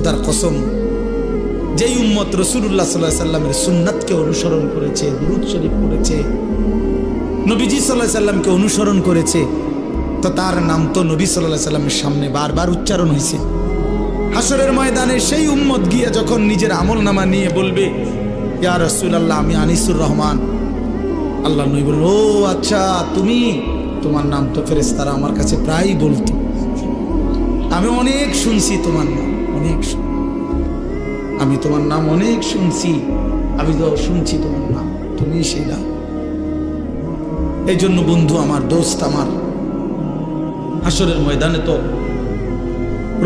খোদার কসম, যেই উম্মত রসুল্লাহ সাল্লাহ সাল্লামের সুন্নাতকে অনুসরণ করেছে, দুরুদ শরীফ করেছে নবীজি সাল্লাহ সাল্লামকে অনুসরণ করেছে, তো তার নাম তো নবী সাল্লাহ সাল্লামের সামনে বারবার উচ্চারণ হয়েছে। হাসরের ময়দানে সেই উম্মত গিয়ে যখন নিজের আমল নামা নিয়ে বলবে, ইয়া রসুল আল্লাহ আমি আনিসুর রহমান। আল্লাহ নবী বলল ও আচ্ছা তুমি? তোমার নাম তো ফেরেস তারা আমার কাছে প্রায়ই বলতো। আমি অনেক শুনছি তোমার নাম, অনেক আমি তোমার নাম অনেক শুনছি, আমি তো শুনছি তোমার নাম, তুমি সেই নাম এই জন্য বন্ধু আমার দোস্ত আমার হাসরের ময়দানে তো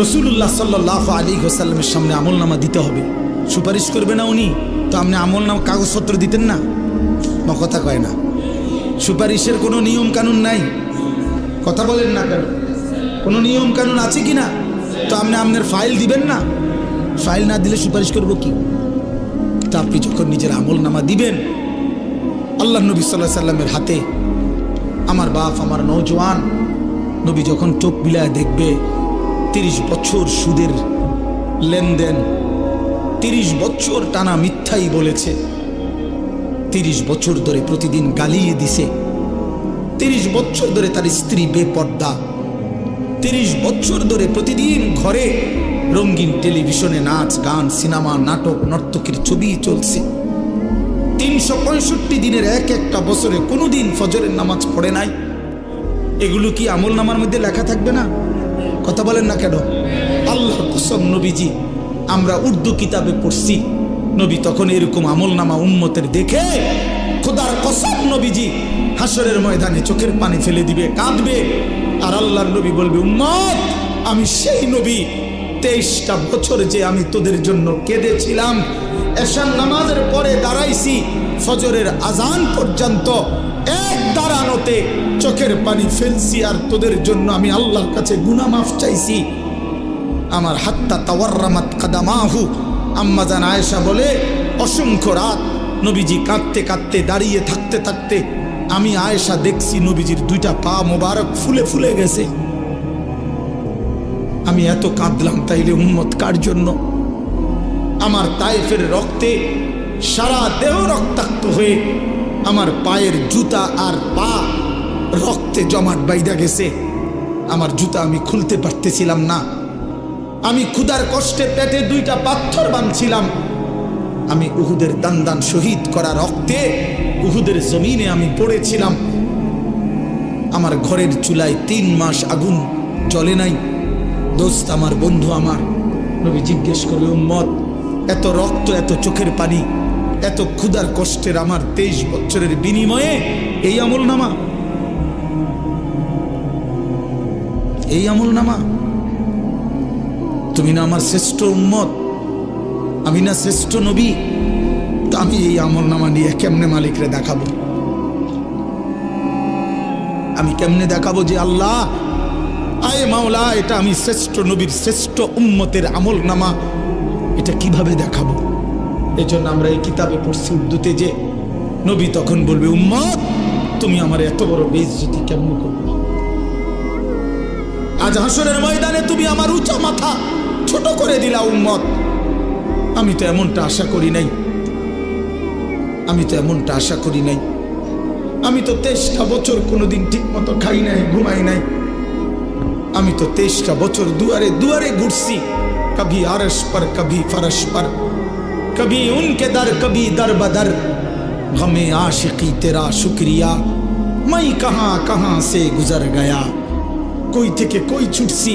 রসুল্লাহ সাল্লাহ আলী হোসাল্লামের সামনে আমল নামা দিতে হবে। সুপারিশ করবে না উনি? তো আপনি আমল নামা কাগজপত্র দিতেন না? কথা কয় না। সুপারিশের কোনো নিয়ম কানুন নাই। কথা বলেন না কেন? কোনো নিয়ম কানুন আছে কি না? তো আপনি আপনার ফাইল দিবেন না? ফাইল না দিলে সুপারিশ করব কি? তা আপনি যখন নিজের আমল নামা দিবেন, আল্লাহ নবী সাল্লাহ সাল্লামের হাতে, আমার বাপ, আমার নৌজওয়ান নবী যখন চোখ বিলায় দেখবে, তিরিশ বছর সুদের লেনদেন, তিরিশ বছর টানা মিথ্যাই বলেছে, তিরিশ বছর ধরে প্রতিদিন গালিয়ে দিছে, তিরিশ বছর ধরে তার স্ত্রী বেপর্দা তিরিশ বছর ধরে প্রতিদিন ঘরে রঙিন টেলিভিশনে নাচ, গান, সিনেমা, নাটক, নর্তকীর ছবি চলছে। তিনশো পঁয়ষট্টি দিনের এক একটা বছরে কোনোদিন ফজরের নামাজ পড়ে নাই। এগুলো কি আমল নামার মধ্যে লেখা থাকবে না? কথা বলেন না কেন? আল্লাহ কসম নবীজি, আমরা উর্দু কিতাবে পড়ছি। নবী তখন এরকম আমল নামা উম্মতের দেখে খোদার কসম নবীজি হাসরের ময়দানে চোখের পানি ফেলে দিবে, কাঁদবে। আর আল্লাহর নবী বলবে, উম্মত, আমি সেই নবী। তেইশটা বছর যে আমি তোদের জন্য কেঁদেছিলাম এশান নামাজের পরে দাঁড়াইছি, ফজরের আজান পর্যন্ত এক দাঁড়ানোতে চোখের পানি ফেলছি আর তোদের জন্য আমি আল্লাহর কাছে গুনা মাফ চাইছি। আমার হাত্তা তাওয়ার্রামাত কাদামাহু আম্মাজান আয়েশা বলে, অসংখ্য রাত নবীজি কাঁদতে কাঁদতে দাঁড়িয়ে থাকতে থাকতে আমি আয়েশা দেখছি নবীজির দুইটা পা মোবারক ফুলে ফুলে গেছে। আমি এত কাঁদলাম তাইলে উন্মত কার জন্য? আমার তাইফের রক্তে সারা দেহ রক্তাক্ত হয়ে আমার পায়ের জুতা আর পা রক্তে জমাট বাইদা গেছে। আমার জুতা আমি খুলতে পারতেছিলাম না। আমি ক্ষুধার কষ্টে পেটে দুইটা পাথর বাঁধছিলাম। আমি উহুদের দান দান শহীদ করা রক্তে উহুদের জমিনে আমি পড়েছিলাম। আমার ঘরের চুলায় তিন মাস আগুন জ্বলে নাই। দোস্ত আমার বন্ধু আমার, নবী জিজ্ঞেস করবে উম্মত, এত রক্ত, এত চোখের পানি, এত ক্ষুধার কষ্টের আমার তেইশ বছরের বিনিময়ে এই আমল নামা এই আমল নামা তুমি না আমার শ্রেষ্ঠ উম্মত। আমি না শ্রেষ্ঠ নবী। তা আমি এই আমল নামা নিয়ে কেমনে মালিকরে দেখাবো? আমি কেমনে দেখাবো যে আল্লাহ, আয় মাওলা, এটা আমি শ্রেষ্ঠ নবীর শ্রেষ্ঠ উম্মতের আমল নামা। এটা কীভাবে দেখাবো? এই জন্য আমরা এই কিতাবে পড়ছি উর্দুতে যে, নবী তখন বলবে, উম্মত, তুমি আমার এত বড় বেইজ্জতি কেমন করবে? আজ হাসরের ময়দানে তুমি আমার উঁচা মাথা ছোট করে দিলা উম্মত। আমি তো এমনটা আশা করি নাই। আমি তো এমনটা আশা করি নাই। আমি তো তেইশটা বছর কোনোদিন ঠিক মতো খাই নাই, ঘুমাই নাই। আমি তো তেইশটা বছর দুয়ারে দুয়ারে ঘুরছি। কবি আরস পর, কবি ফরস পর, কবি উনকে দর, কবি দর বদর। গমে আশিকি তেরা শুক্রিয়া। মাই কাহা কাহা সে গুজর গয়া। কই থেকে কই ছুটছি?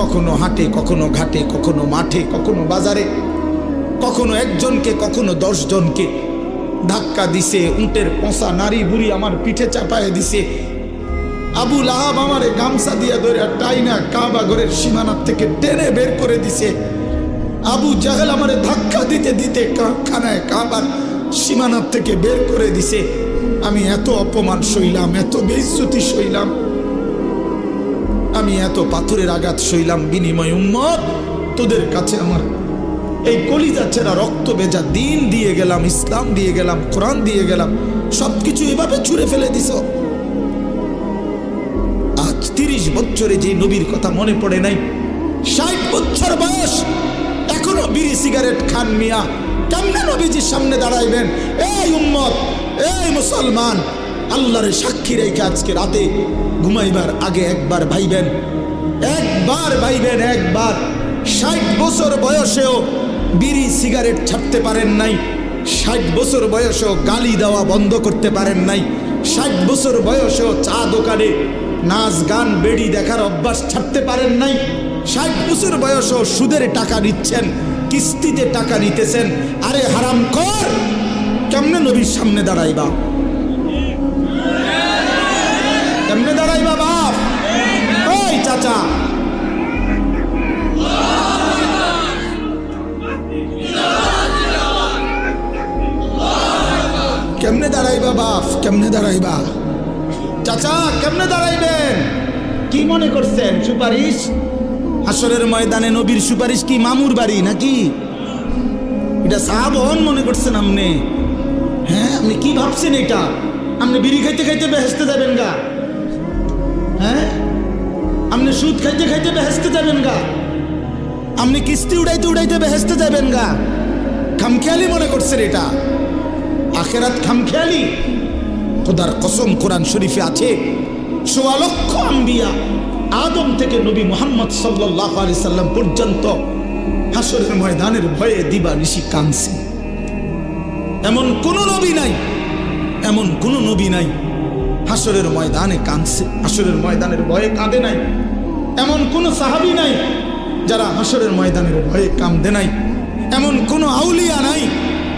কখনো হাটে, কখনো ঘাটে, কখনো মাঠে, কখনো বাজারে, কখনো একজনকে, কখনো দশ জনকে ধাক্কা দিছে, উঁটের পচা নারী বুড়ি আমার পিঠে চাপায় দিছে। আবু লাহাব আমারে গামছা দিয়া ধরে টাইনা কাবা ঘরের সীমানার থেকে টেনে বের করে দিছে। আবু জাহেল আমারে ধাক্কা দিতে দিতে খানায় কাবার সীমানার থেকে বের করে দিছে। আমি এত অপমান সইলাম, এত বেইজ্জতি সইলাম। আমি এত পাথরের আঘাত সইলাম বিনিময় উম্মত। তোদের কাছে আমার এই কলিজা ছেড়া রক্ত বেজা দিন দিয়ে গেলাম, ইসলাম দিয়ে গেলাম, কোরআন দিয়ে গেলাম, সবকিছু এভাবে ছুঁড়ে ফেলে দিছ আজ তিরিশ বছরে যে নবীর কথা মনে পড়ে নাই, ষাট বছর বয়স, এখনও বিড়ি সিগারেট খান মিয়া। কেমনে নবীজির সামনে দাঁড়াইবেন? এই উম্মত, এই মুসলমান আল্লাহর সাক্ষী রেখে আজকে রাতে ঘুমাইবার আগে একবার ভাইবেন একবার ভাইবেন, একবার। ষাট বছর বয়সেও বিড়ি সিগারেট ছাড়তে পারেন নাই, ষাট বছর বয়সেও গালি দেওয়া বন্ধ করতে পারেন নাই, ষাট বছর বয়সেও চা দোকানে নাচ, গান, বেড়ি দেখার অভ্যাস ছাড়তে পারেন নাই, ষাট বছর বয়সেও সুদের টাকা নিচ্ছেন, কিস্তিতে টাকা নিতেছেন। আরে হারাম কর কেমনে নবীর সামনে দাঁড়াইবা? চাচা। কেমনে দাঁড়াইবা বাপ? কেমনে দাঁড়াইবা? চাচা, কেমনে দাঁড়াইবেন? কি মনে করছেন, সুপারিশ? আসরের ময়দানে নবীর সুপারিশ কি মামুর বাড়ি নাকি? এটা সাহাবন মনে করছেন আপনি হ্যাঁ আপনি কি ভাবছেন এটা? আপনি বিড়ি খাইতে খাইতে বেহেস্তে যাবেন গা। হ্যাঁ? আপনি সুদ খাইতে খাইতে বেহেস্তে যাবেন গা। আপনি কিস্তি উড়াইতে উড়াইতে বেহেস্তে যাবেন গা। খামখেয়ালি মনে করছেন এটা? আখেরাত খামখেয়ালি? খোদার কসম কোরআন শরীফে আছে, সোয়া লক্ষ আম্বিয়া আদম থেকে নবী মোহাম্মদ সাল্লাহ আলি সাল্লাম পর্যন্ত হাসরের ময়দানের ভয়ে দিবা নিশি কানছে এমন কোন নবী নাই, এমন কোন নবী নাই হাসরের ময়দানে কাঁদছে হাসরের ময়দানের ভয়ে কাঁদে নাই। এমন কোনো সাহাবি নাই যারা হাসরের ময়দানের ভয়ে কাঁদে নাই। এমন কোনো আউলিয়া নাই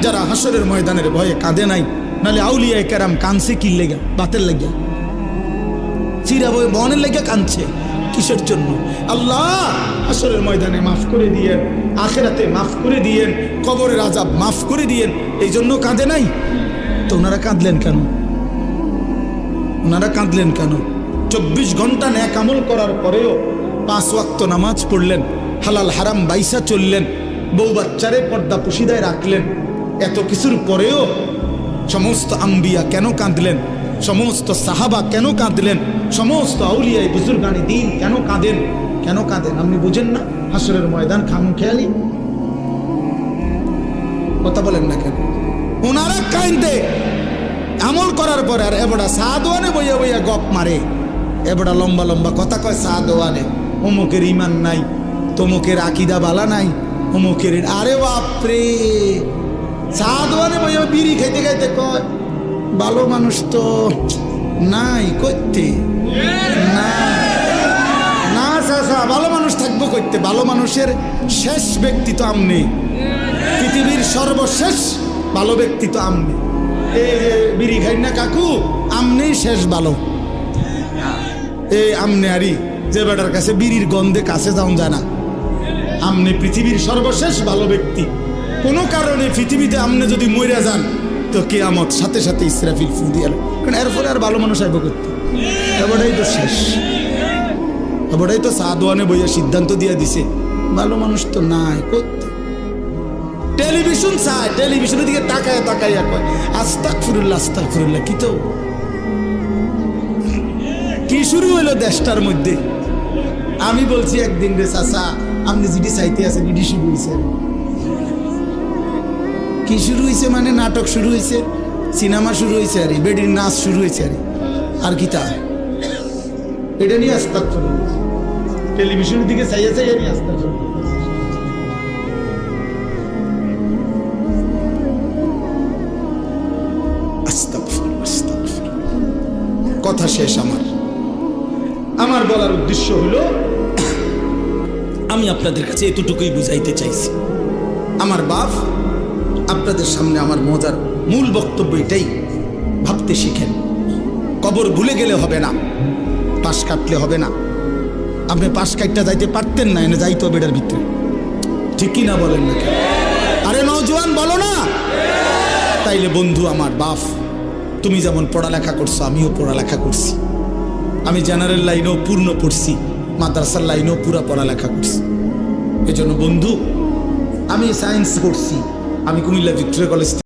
যারা হাসরের ময়দানের ভয়ে কাঁদে নাই। নালে আউলিয়া কেরাম কানছে কি লেগে? বাতের লেগে। চিরা বই বনের লেগে কাঁদছে। কিসের জন্য? আল্লাহ হাসরের ময়দানে মাফ করে দিয়েন, আখেরাতে মাফ করে দিয়েন, কবরের আজাব মাফ করে দিয়েন, এই জন্য কাঁদে নাই। তো ওনারা কাঁদলেন কেন? ওনারা কাঁদলেন কেন? চব্বিশ ঘণ্টা ন্যাক আমল করার পরেও পাঁচ ওয়াক্ত নামাজ পড়লেন, হালাল হারাম বাইসা চললেন, বউ বাচ্চারে পর্দা পুশিদায় রাখলেন। এত কিছুর পরেও সমস্ত আম্বিয়া কেন কাঁদলেন? সমস্ত সাহাবা কেন কাঁদলেন? সমস্ত আউলিয়ায় বুজুর্গানি দিন কেন কাঁদেন? কেন কাঁদেন? আপনি বুঝেন না? হাসরের ময়দান খাম খেয়ালি। কথা বলেন না কেন? ওনারা কাঁদে। আমল করার পরে আর এবড়া সাদওয়ানে বইয়া বইয়া গপ মারে। এবড়া লম্বা লম্বা কথা কয় সা সাদওয়ানে অমুকের ইমান নাই, তমুকের আকিদা বালা নাই, অমুকের আরে বাপরে! সাদওয়ানে বইয়া বিড়ি খাইতে খাইতে কয়, ভালো মানুষ তো নাই করতে না না চাচা, ভালো মানুষ থাকব করতে ভালো মানুষের শেষ ব্যক্তি তো আমনি। পৃথিবীর সর্বশেষ ভালো ব্যক্তি তো আমনি। বিড়ি খাই না কাকু, আমনেই শেষ ভালো। এই আমনে আরি যে বেটার কাছে বিড়ির গন্ধে কাছে যাওন যায় না। আমনে পৃথিবীর সর্বশেষ ভালো ব্যক্তি। কোনো কারণে পৃথিবীতে আমনে যদি মরে যান, তো কেয়ামত সাথে সাথে ইসরাফিল ফু দিয়ে। কারণ এরপরে আর ভালো মানুষ আইব করতে এবারটাই তো শেষ। এবারটাই তো সাদওয়ানে বইয়া সিদ্ধান্ত দিয়ে দিছে। ভালো মানুষ তো নাই করতে টেলিভিশন চায়, টেলিভিশনের দিকে তাকায় তাকাইয়া কয় আস্তাক ফুরুল্লাহ আস্তাক ফুরুল্লাহ কি তো? কি শুরু হলো দেশটার মধ্যে? আমি বলছি একদিন রে চাচা, আপনি যেটি চাইতে আছেন এটি শুরু হয়েছে কি শুরু হয়েছে মানে নাটক শুরু হয়েছে সিনেমা শুরু হয়েছে আরে, বেডির নাচ শুরু হয়েছে আরে, আর কি তা? এটা নিয়ে আস্তাক টেলিভিশনের দিকে চাইয়া চাইয়া নিয়ে আস্তাক। কথা শেষ আমার। আমার বলার উদ্দেশ্য হলো আমি আপনাদের কাছে এতটুকুই বুঝাইতে চাইছি। আমার বাপ আপনাদের সামনে আমার মজার মূল বক্তব্য এটাই ভাবতে শিখেন। কবর ভুলে গেলে হবে না পাশ কাটলে হবে না। আপনি পাশ কাটটা যাইতে পারতেন না এনে যাইতো বেটার ভিতরে। ঠিকই না বলেন না? আরে নজওয়ান বলো না। তাইলে বন্ধু আমার বাপ তুমি যেমন পড়ালেখা করছ আমিও পড়ালেখা করছি। আমি জেনারেল লাইনেও পূর্ণ পড়ছি, মাদ্রাসার লাইনেও পুরা পড়ালেখা করছি। এজন্য বন্ধু, আমি সায়েন্স পড়ছি, আমি কুমিল্লা ভিক্টোরিয়া কলেজ